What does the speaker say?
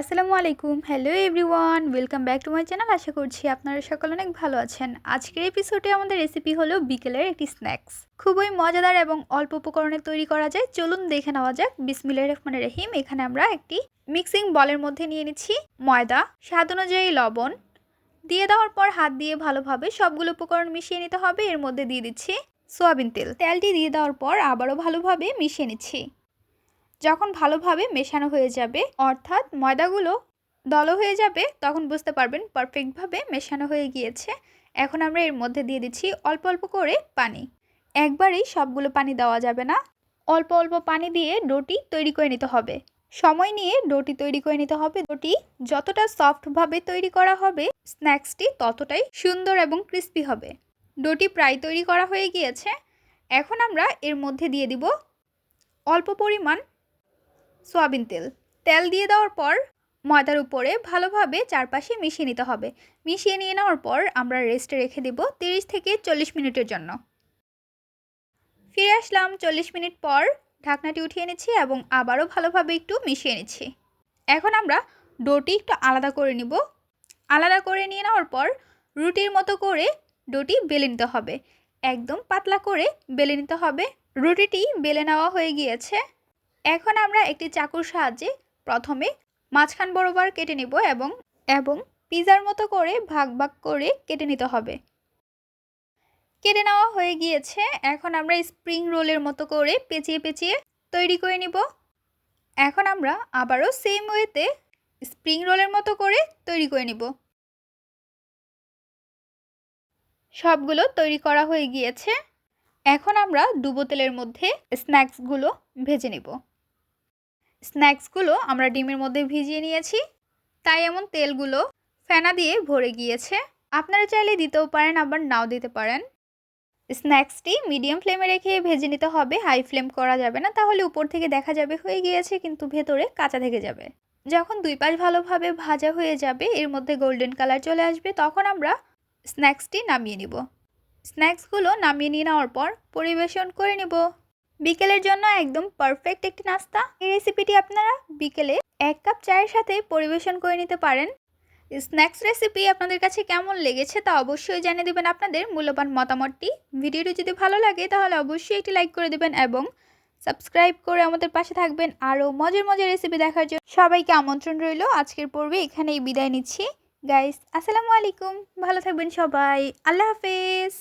আসসালামু আলাইকুম। Hello everyone welcome back to my channel আশা করছি আপনারা সকলে অনেক ভালো আছেন। আজকের এপিসোডে আমাদের রেসিপি হলো বিকেলের একটি স্ন্যাক্স খুবই মজাদার এবং অল্প উপকরণে তৈরি করা যায়। চলুন দেখে নেওয়া যাক। বিসমিল্লাহির রহমানির রহিম। এখানে আমরা একটি মিক্সিং বলের মধ্যে নিয়ে নিচ্ছি ময়দা, স্বাদ অনুযায়ী লবণ। দিয়ে দেওয়ার পর হাত দিয়ে ভালোভাবে সবগুলো উপকরণ মিশিয়ে নিতে হবে। এর মধ্যে দিয়ে দিচ্ছি সোয়াবিন তেল। তেলটি দিয়ে দেওয়ার পর আবারও ভালোভাবে মিশিয়ে নিচ্ছি। যখন ভালোভাবে মেশানো হয়ে যাবে, অর্থাৎ ময়দাগুলো দলো হয়ে যাবে, তখন বুঝতে পারবেন পারফেক্টভাবে মেশানো হয়ে গিয়েছে। এখন আমরা এর মধ্যে দিয়ে দিচ্ছি অল্প অল্প করে পানি। একবারেই সবগুলো পানি দেওয়া যাবে না। অল্প অল্প পানি দিয়ে ডোটি তৈরি করে নিতে হবে। সময় নিয়ে ডোটি তৈরি করে নিতে হবে। ডোটি যতটা সফটভাবে তৈরি করা হবে স্ন্যাক্সটি ততটাই সুন্দর এবং ক্রিস্পি হবে। ডোটি প্রায় তৈরি করা হয়ে গিয়েছে। এখন আমরা এর মধ্যে দিয়ে দিব অল্প পরিমাণ সয়াবিন তেল। তেল দিয়ে দেওয়ার পর ময়দার উপরে ভালোভাবে চারপাশে মিশিয়ে নিতে হবে। মিশিয়ে নিয়ে নেওয়ার পর আমরা রেস্টে রেখে দেব তিরিশ থেকে চল্লিশ মিনিটের জন্য। ফিরে আসলাম চল্লিশ মিনিট পর ঢাকনাটি উঠিয়ে নিচ্ছি এবং আবারও ভালোভাবে একটু মিশিয়ে নিচ্ছি। এখন আমরা ডোটি একটু আলাদা করে নিব। আলাদা করে নিয়ে নেওয়ার পর রুটির মতো করে ডোটি বেলে নিতে হবে। একদম পাতলা করে বেলে নিতে হবে। রুটিটি বেলে নেওয়া হয়ে গিয়েছে। এখন আমরা একটি চাকুর সাহায্যে প্রথমে মাঝখান বরাবর কেটে নিব এবং এবং পিজার মতো করে ভাগ ভাগ করে কেটে নিতে হবে। কেটে নেওয়া হয়ে গিয়েছে। এখন আমরা স্প্রিং রোলের মতো করে পেঁচিয়ে পেঁচিয়ে তৈরি করে নিব। এখন আমরা আবারও সেম ওয়েতে স্প্রিং রোলের মতো করে তৈরি করে নিব। সবগুলো তৈরি করা হয়ে গিয়েছে। এখন আমরা ডুবো তেলের মধ্যে স্ন্যাক্সগুলো ভেজে নেব। স্ন্যাক্সগুলো আমরা ডিমের মধ্যে ভিজিয়ে নিয়েছি। তাই এমন তেলগুলো ফেনা দিয়ে ভরে গিয়েছে। আপনারা চাইলে দিতেও পারেন, আবার নাও দিতে পারেন। স্ন্যাক্সটি মিডিয়াম ফ্লেমে রেখে ভেজে নিতে হবে। হাই ফ্লেম করা যাবে না, তাহলে উপর থেকে দেখা যাবে হয়ে গিয়েছে, কিন্তু ভেতরে কাঁচা থেকে যাবে। যখন দুই পাশ ভালোভাবে ভাজা হয়ে যাবে, এর মধ্যে গোল্ডেন কালার চলে আসবে, তখন আমরা স্ন্যাক্সটি নামিয়ে নিব। স্ন্যাক্সগুলো নামিয়ে নিয়ে নেওয়ার পর পরিবেশন করে নেব। বিকেলের জন্য একদম পারফেক্ট একটি নাস্তা। এই রেসিপিটি আপনারা বিকেলে এক কাপ চায়ের সাথে পরিবেশন করে নিতে পারেন। স্ন্যাক্স রেসিপি আপনাদের কাছে কেমন লেগেছে তা অবশ্যই জানিয়ে দেবেন আপনাদের মূল্যবান মতামতটি। ভিডিওটি যদি ভালো লাগে তাহলে অবশ্যই একটি লাইক করে দেবেন এবং সাবস্ক্রাইব করে আমাদের পাশে থাকবেন। আরও মজার মজার রেসিপি দেখার জন্য সবাইকে আমন্ত্রণ রইল। আজকের পর্বে এখানেই বিদায় নিচ্ছি। গাইস আসসালামু আলাইকুম। ভালো থাকবেন সবাই। আল্লাহ হাফেজ।